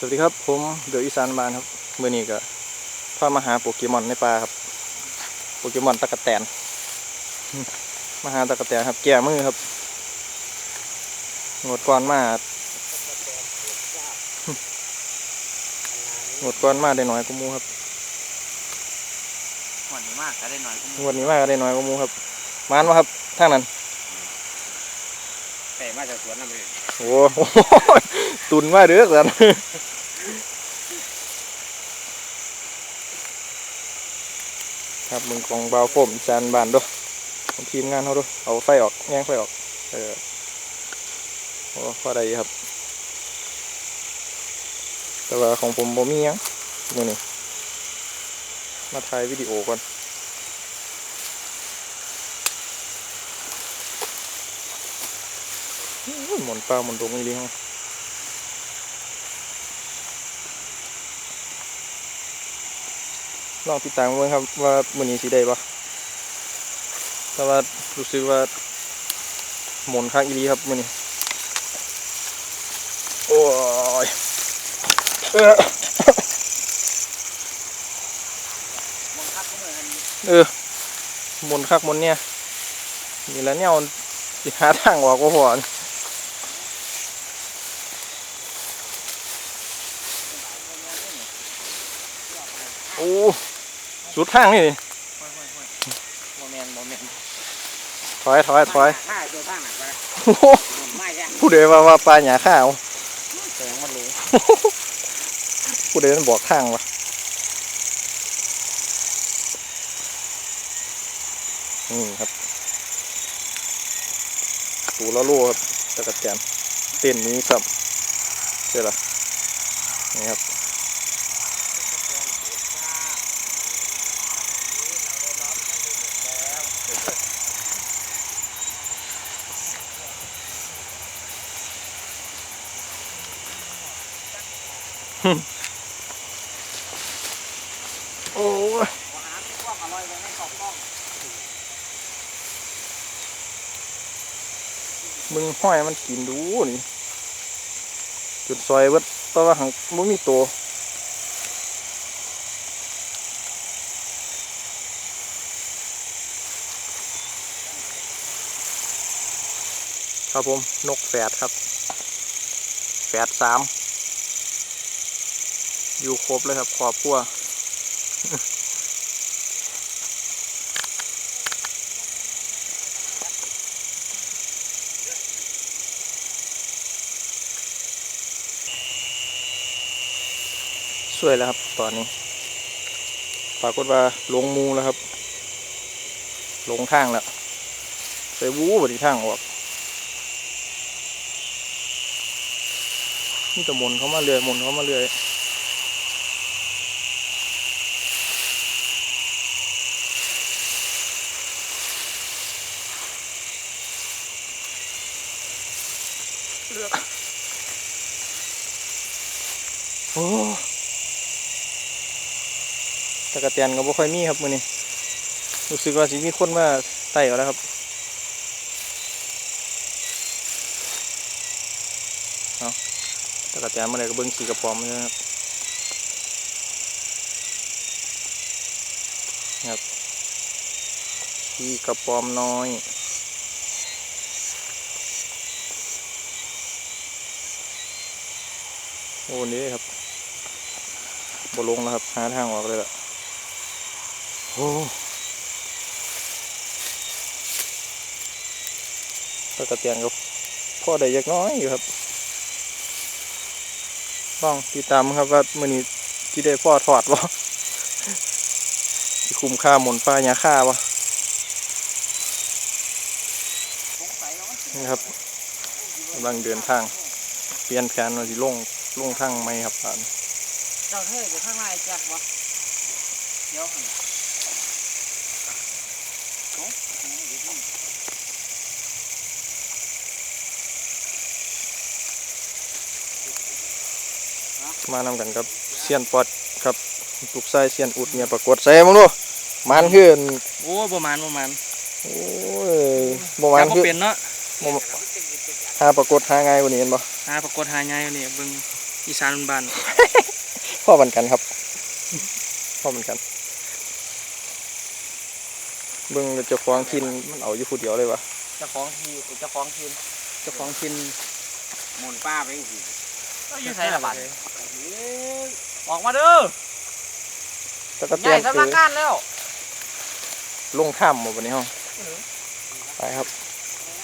สวัสดีครับ ผมเดอะอีสานบานครับเมื่อนี้ก็พามาหาโปเกมอนในป่าครับ โปเกมอนตะกะแตนมาหาตะกะแตนครับ แก่มือครับงดก่อนมางดก่อนมาได้น้อยกว่าหมูครับหอนนี้มากก็ได้หน่อยก็งวดนี้มาก็ได้น้อยกว่าหมูครับมานวะครับทางนั้นแต่มาจากสวนน้ำเลยโอ้โห ตุนมาเด้อสันครับมึงของเบาผมจานบานด้วยของทีมงานเขาด้วยเอาไฟออกแย่งไฟออก เออโอ้พอได้อยู่ครับ แต่ว่าของผมบ่มียังมือนี่มาถ่ายวิดีโอก่อนหมุนปลาหมุนดงอีเลี้ยง ลองติดตามเบิ่งครับว่ามือนี้สิได้ปะแต่ว่ารู้สึกว่าหมุนข้างอีหลีครับมือนี้โอ้ยเออมองคักก็เหมือนเออหมุนคักหมุนเนี่ยนี่แล้วเนี่ยสิหาทางออกก็พอนี่โอ้ สุดทางนี่นี่โมเมนต์โมเมนต์ถอยถอยถอยข้าตัวข้างหนักไปโอ้โหไม่ใช่ผู้ใดว่าว่าปลาหยาข้าวแสงมันรู้ผู้ใดมันบอกทางวะนี่ครับตูละโลครับตะกัดแกนเต้นนี้สับใช่ละนี่ครับโอ้ยอาหารกว้างอร่อยเลยไม่ขอบ มึงห้อยมันกินดูนี่จุดซอยเวัดตัวหังมันมีตัวครับผม นกแฝดครับ แฝดสาม อยู่ครบเลยครับครอบครัว สวยแล้วครับตอนนี้ ปรากฏว่าลงมูแล้วครับ ลงทางแล้วไปวู้บดีทางออกนี่แต่มนเขามาเรื่อยมนเขามาเรื่อย โอ้ตะกะเตียนก็บ่ค่อยมีครับมื้อนี้รู้สึกว่าสิมีคนมาไต่แล้วครับเอาตะกะแตนมาเลยก็เบิ้งขี่กระป๋อมนะครับครับขี่กระป๋อมน้อย โอ้นี่ครับบลงแล้วครับ หาทางออกเลยล่ะโอ้ตะกะแตนก็พ่อได้ยักน้อยอยู่ครับลองติดตามครับว่ามื่อนี้ที่ได้พ่อถอดวะที่คุ้มค่าหมุนปลาหยาค่าวะสงสัยเนาะนี่ครับกำลังเดินทาง เปลี่ยนแผนว่าสิลง ลงทางไหมครับป่านเจ้าเท่อยู่ข้างในแจ็ควะเดี๋ยวหันโอ้ยมานำกันครับเซียนปอดครับลูกไส้เซียนอุดเนี่ยปรากฏใส่มึงดูมันขึ้นโอ้ประมาณประมาณโอ้ยบ่มันจำบ่คือเป็นเนาะบ่หาปรากฏหาไงายกว่านี้เห็นบ่หาปรากฏหาไงเนี่ยเบิ่ง อีสานบ้านพ่อบันกันครับพ่อบันกันเบิ่งเจ้าของทินมันเอาอยู่ผู้เดียวเลยวะเจ้าของทีเจ้าของทีมเจ้าของทินหมุนป้าไปสิก็อยู่ไสละบัดออกมาเด้อตะกะใหเตียญ่นสำคืนักองานแล้วลงถ้ำหมดวันนี้ห้องไปครับ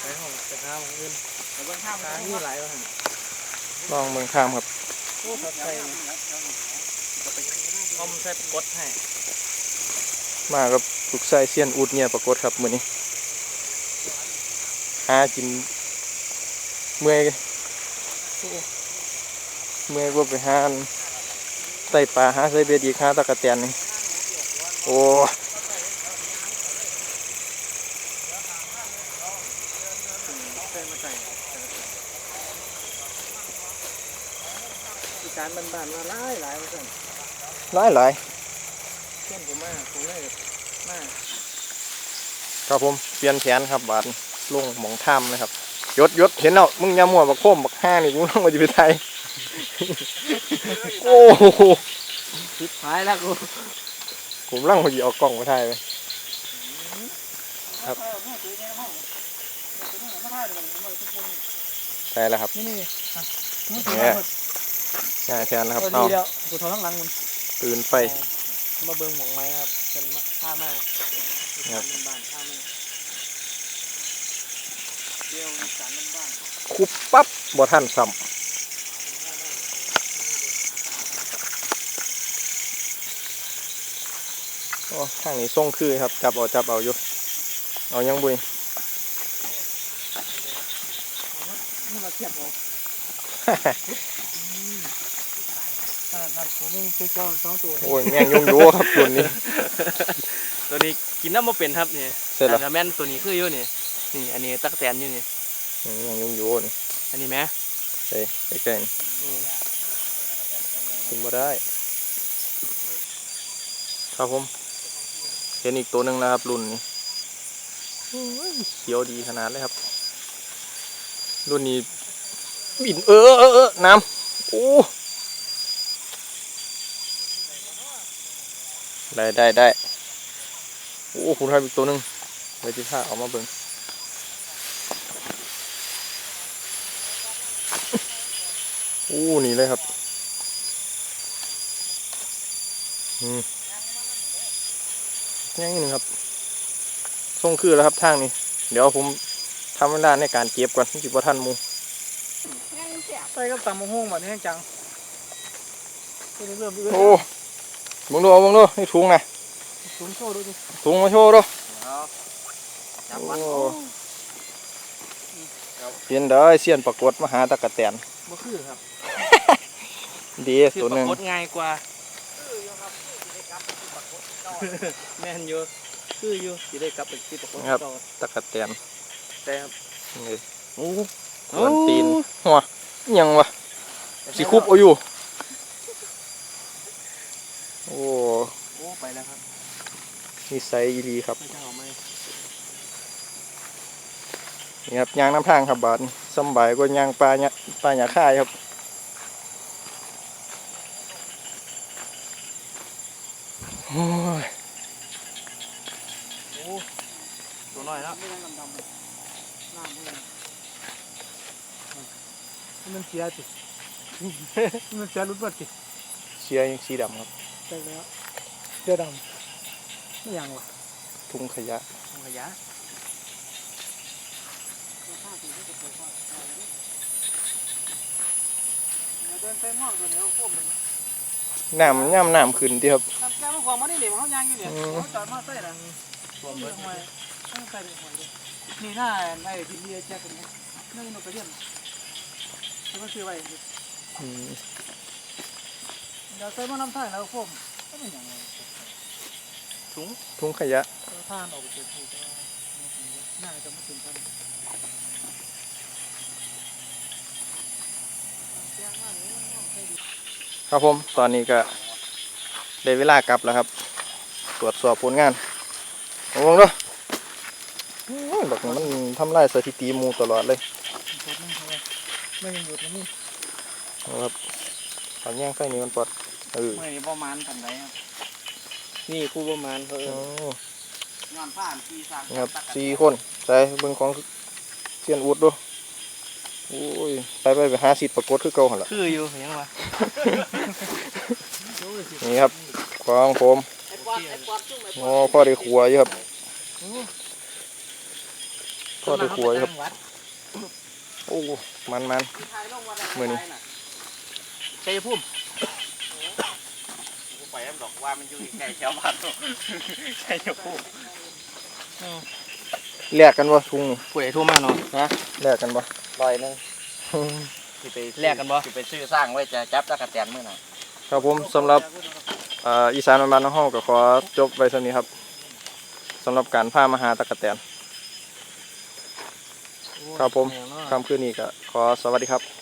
ไปห้องจะข้ามเงินไปเบิ่งข้ามทางนี่หลายว่าหั่น ลองเมืองข้ามครับโอ้ครับใส่คอมใส่กดให้มากับลูกชายเซียนอูดเนี่ยปรากฏครับมื้อนี้หากินเมื่อยเมื่อยก็ไปหาอันไต่ปลาหาใส่เบ็ดอีกหาตะกะแตนนี่โอ้ ใส่มาใส่อีสาน บ้านๆมาหลายหลายว่าซั่นหลายหลายเช่นผมมาผมเลยมาครับผมเปลี่ยนแผนครับบาดนี้ลงหมองถ้ำเลยครับยศยศเห็นแล้วมึงอยามัวบักโคมบักห้านี่กูต้องมาจะไปไทยโอ้โหสุดท้ายแล้วกูผมร่างพอดีเอากล้องมาถ่ายไปครับใช่แล้วครับนี่นี่ เนี่ยง่ายแทนแล้วครับดีเอาเดียวกูทนข้างหลังมันตื่นไฟมาเบิ่งหมองไม้ครับเป็นผ้ามาครับเป็นบ้านผ้ามาเดียวอีสานบ้านคุบปั๊บบ่ทันซ้ำโอ้ทางนี้ส่งคือครับ จับเอาจับเอาอยู่ เอายังบุย นี่มาเทียบเอาขนาดนั้นผมยังเคยเจอสองตัวโอ้ยแม่งยงโยครับตัวนี้ ตัวนี้กินน้ำมาเป็นครับเนี่ยเสร็จแล้วแต่แม่นตัวนี้คืออยู่นี่นี่ อันนี้ตักแตนอยู่นี่อืมแม่งยงโยนี่อันนี้ไหมใช่ใกล้ๆนี่อืมกินบ่ได้ ครับผมเห็นอีกตัวหนึ่งแล้วครับรุ่นนี้โอ้ยเขียวดีขนาดเลยครับ รุ่นนี้บินเออเออเออน้ำโอ้ ได้ได้ได้โอ้คุณทำอีกตัวหนึ่งไว้ที่ท่าเอามาเบิ่งโอ้นี่เลยครับอืมยังอีกหนึ่งครับส่งคือแล้วครับทางนี้ เดี๋ยวผมทำเวลาในการเก็บก่อนที่บ่ทันหมูใส่กับตำมะฮุ่งแบบนี้จังเริ่ มเอื้อโอ้มึงดูมึงดูนี่ถุงนะถุงโซ่ดูดิถุงมาโชว์ดูจับวัดโอ้เปลี่ยนได้เสียนปรากฏมหาตะกะแตนบ่คือครับ ดีคือตัวปหนึ่รางกฏง่ายกว่าแม่นอยู่คืออยู่สิได้กลับไปที่ปรากฏต่อตะกะแตนแต่ครับนี่โอ้กวนตีนหัวอิหยังวะสีคุบเอาอยู่ โอ้ โอ้ไปแล้วครับ นิสัยอีหลีครับไม่จะเอาไหมนี่ครับยางน้ำทางครับบาทนี่สำบายกว่ายางปลาเนี่ยปลาหยาค่ายครับโอ้ยโอ้ตัวน้อยแล้วมันเสียจิมันเสียรุ่นบัดจิเชียร์ยังสีดำครับใช่แล้วเสื้อดำไม่ ยังวะทุ่งขยะทำขยะเดินไปมองตัวนี้เขาโค้งเลยน้ำย่ำน้ำขึ้นที่ครับทำแก้มของมาได้เหลวเขายางอยู่เนี่ยอืมเขาจอดมาใส่ละตัวเบิดทำไมต้องใส่เป็นหอยเลยนี่หน้าไอ้ที่เบียร์แจ็คกันเนี่ยนี่นกกระเดียนแล้วก็ซื้อไว้อืมเดี๋ยวใส่มาน้ำท่ายแล้วก็โค้งก็เป็นอย่างไร ถุงทุ่งขยะท่านออกไปเป็นถูกน่าจะไม่ถึงกันครับผม ตอนนี้ก็ได้เวลากลับแล้วครับ ตรวจสอบผลงานโอ้โหเนาะอื้อแบบนี้มันทำลายสถิติหมูตลอดเลยไม่ยังหยุดนี่นะครับเอาแย่งไฟนี้มันปลอดเออเมื่อนี้ประมาณทำไรครับ นี่คู่ประมาณเขาเอโอ้งานผ่านปีสามนี่ครับสี่คนใส่เบิ่งของเซียนอูดดูโอ้ยไปไปไปหาสิทธิ์ปรากฏคือเก่าหั่นล่ะคืออยู่ยังวะนี่ครับของผมโอ้พ่อได้ขัวอยู่ครับพ่อได้ขัวอยู่ครับโอ้มันมันมื้อนี้ชัยภู มิกูไปแล้วดอกว่ามันอยู่ใกล้แถวบ้านใช่ยภูมิแลกกันบ่ทุงนี่ผู้ใดโทั่วมาเนาะฮะแลกกันบ่ลอยหนึงที่ไปแลกกันบ่ที่ไปซื้อสร้างไว้จะจับตะกะแตนมื้อน่ะครับผมสำหรับอ่าอีสานบ้านๆน้องเฮาก็ขอจบไว้เท่านี้ครับสำหรับการพามาหาตะกะแตนครับผมค่ำคืนนี้ก็ขอสวัสดีครับ